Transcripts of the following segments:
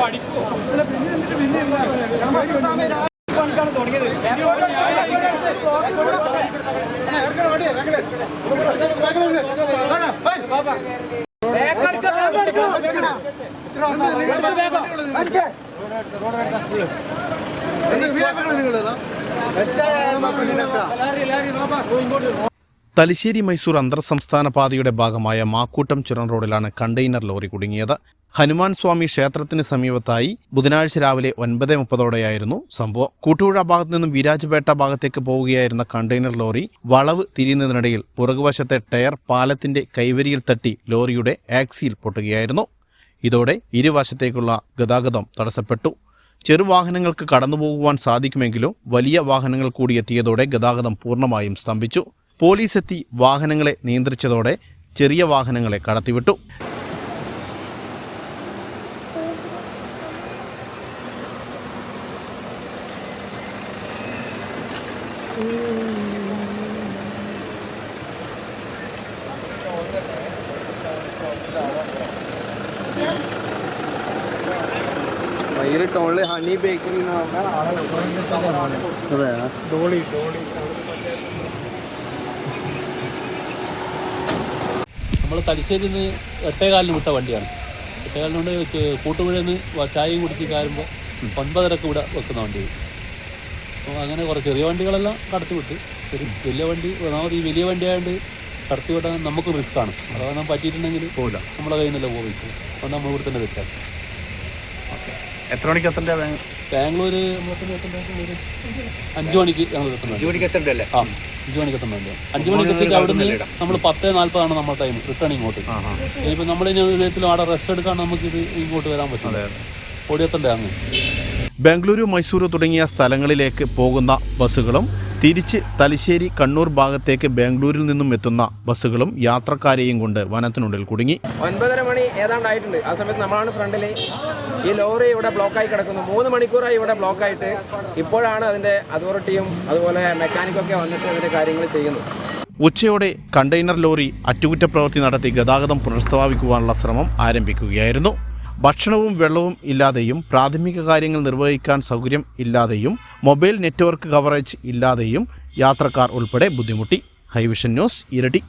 പഠിക്കോ പണിക്കാണ് തുടങ്ങിയത് ബാക്കിലുണ്ട് തലശ്ശേരി മൈസൂർ അന്തർ സംസ്ഥാന പാതയുടെ ഭാഗമായ മാക്കൂട്ടം ചുരം റോഡിലാണ് കണ്ടെയ്നർ ലോറി കുടുങ്ങിയത്. ഹനുമാൻ സ്വാമി ക്ഷേത്രത്തിന് സമീപത്തായി ബുധനാഴ്ച രാവിലെ ഒൻപത് മുപ്പതോടെയായിരുന്നു സംഭവം. കൂട്ടുപുഴ ഭാഗത്തു നിന്നും വിരാജ്പേട്ട ഭാഗത്തേക്ക് പോവുകയായിരുന്ന കണ്ടെയ്നർ ലോറി വളവ് തിരിയുന്നതിനിടയിൽ പുറകുവശത്തെ ടയർ പാലത്തിന്റെ കൈവരിയിൽ തട്ടി ലോറിയുടെ ആക്സിയിൽ പൊട്ടുകയായിരുന്നു. ഇതോടെ ഇരുവശത്തേക്കുള്ള ഗതാഗതം തടസ്സപ്പെട്ടു. ചെറുവാഹനങ്ങൾക്ക് കടന്നുപോകുവാൻ സാധിക്കുമെങ്കിലും വലിയ വാഹനങ്ങൾ കൂടി എത്തിയതോടെ ഗതാഗതം പൂർണമായും സ്തംഭിച്ചു. പോലീസ് എത്തി വാഹനങ്ങളെ നിയന്ത്രിച്ചതോടെ ചെറിയ വാഹനങ്ങളെ കടത്തിവിട്ടു. ഭയങ്കര ടോളിൽ ഹണി ബേക്കറി ഡോളി ഡോളി. നമ്മൾ തലശ്ശേരി നിന്ന് എട്ടേകാലിന് വിട്ട വണ്ടിയാണ്. എട്ടേകാലിന് കൊണ്ട് കൂട്ടുപുഴയിൽ നിന്ന് ചായയും കുടിച്ച് കയറുമ്പോൾ ഒൻപതരക്ക് ഇവിടെ വെക്കുന്ന വണ്ടി. അപ്പോൾ അങ്ങനെ കുറച്ച് ചെറിയ വണ്ടികളെല്ലാം കടത്തി വിട്ട് ഒരു വലിയ വണ്ടി ഒന്നാമത് ഈ വലിയ വണ്ടി ആയതുകൊണ്ട് കടത്തി വിട്ടാൽ നമുക്ക് റിസ്ക് ആണ്. അഥവാ നമ്മൾ പറ്റിയിട്ടുണ്ടെങ്കിൽ പോകില്ല നമ്മളെ കയ്യിൽ നിന്നല്ല പോകും പൈസ അപ്പോൾ നമ്മൾ ഇവിടെ തന്നെ വെച്ചാൽ എത്ര മണിക്ക് എത്തേണ്ട ബാംഗ്ലൂർ അഞ്ചു അഞ്ച് മണിക്ക് ഞങ്ങൾ എത്തുന്നുണ്ട് മണിക്ക് എത്തണ്ടല്ലേ? ആ അഞ്ച് മണിക്ക് എത്തുന്നുണ്ട് അഞ്ച് മണിക്ക് എത്തിയിട്ട് അവിടെ നിന്ന് നമ്മൾ പത്തേ നാൽപ്പതാണ് നമ്മുടെ ടൈം റിട്ടേൺ ഇങ്ങോട്ട്. ഇനിയിപ്പോൾ നമ്മളിനി വിധത്തിലും അവിടെ റെസ്റ്റ് എടുക്കാൻ നമുക്ക് ഇത് ഇങ്ങോട്ട് വരാൻ പറ്റും ഓടിയെത്തണ്ടേ അങ്ങ്? ബംഗളൂരു മൈസൂരു തുടങ്ങിയ സ്ഥലങ്ങളിലേക്ക് പോകുന്ന ബസ്സുകളും തിരിച്ച് തലശ്ശേരി കണ്ണൂർ ഭാഗത്തേക്ക് ബാംഗ്ലൂരിൽ നിന്നും എത്തുന്ന ബസ്സുകളും യാത്രക്കാരെയും കൊണ്ട് വനത്തിനുള്ളിൽ കുടുങ്ങി. ഒൻപതര മണി ഏതാണ്ടായിട്ടുണ്ട്. ആ സമയത്ത് നമ്മളാണ് ഫ്രണ്ടിൽ ഈ ലോറി ഇവിടെ ബ്ലോക്കായി കിടക്കുന്നു. മൂന്ന് മണിക്കൂറായി ഇവിടെ ബ്ലോക്കായിട്ട്. ഇപ്പോഴാണ് അതിന്റെ അതോറിറ്റിയും അതുപോലെ മെക്കാനിക്കൊക്കെ വന്നിട്ട് അതിന്റെ കാര്യങ്ങൾ ചെയ്യുന്നു ഉച്ചയോടെ കണ്ടെയ്നർ ലോറി അറ്റകുറ്റപ്രവൃത്തി നടത്തി ഗതാഗതം പുനഃസ്ഥാപിക്കുവാനുള്ള ശ്രമം ആരംഭിക്കുകയായിരുന്നു. ഭക്ഷണവും വെള്ളവും ഇല്ലാതെയും പ്രാഥമിക കാര്യങ്ങൾ നിർവഹിക്കാൻ സൗകര്യം ഇല്ലാതെയും മൊബൈൽ നെറ്റ്വർക്ക് കവറേജ് ഇല്ലാതെയും യാത്രക്കാർ ഉൾപ്പെടെ ബുദ്ധിമുട്ടി. ഹൈവിഷൻ ന്യൂസ് ഇരട്ടി.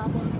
나보는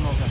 vamos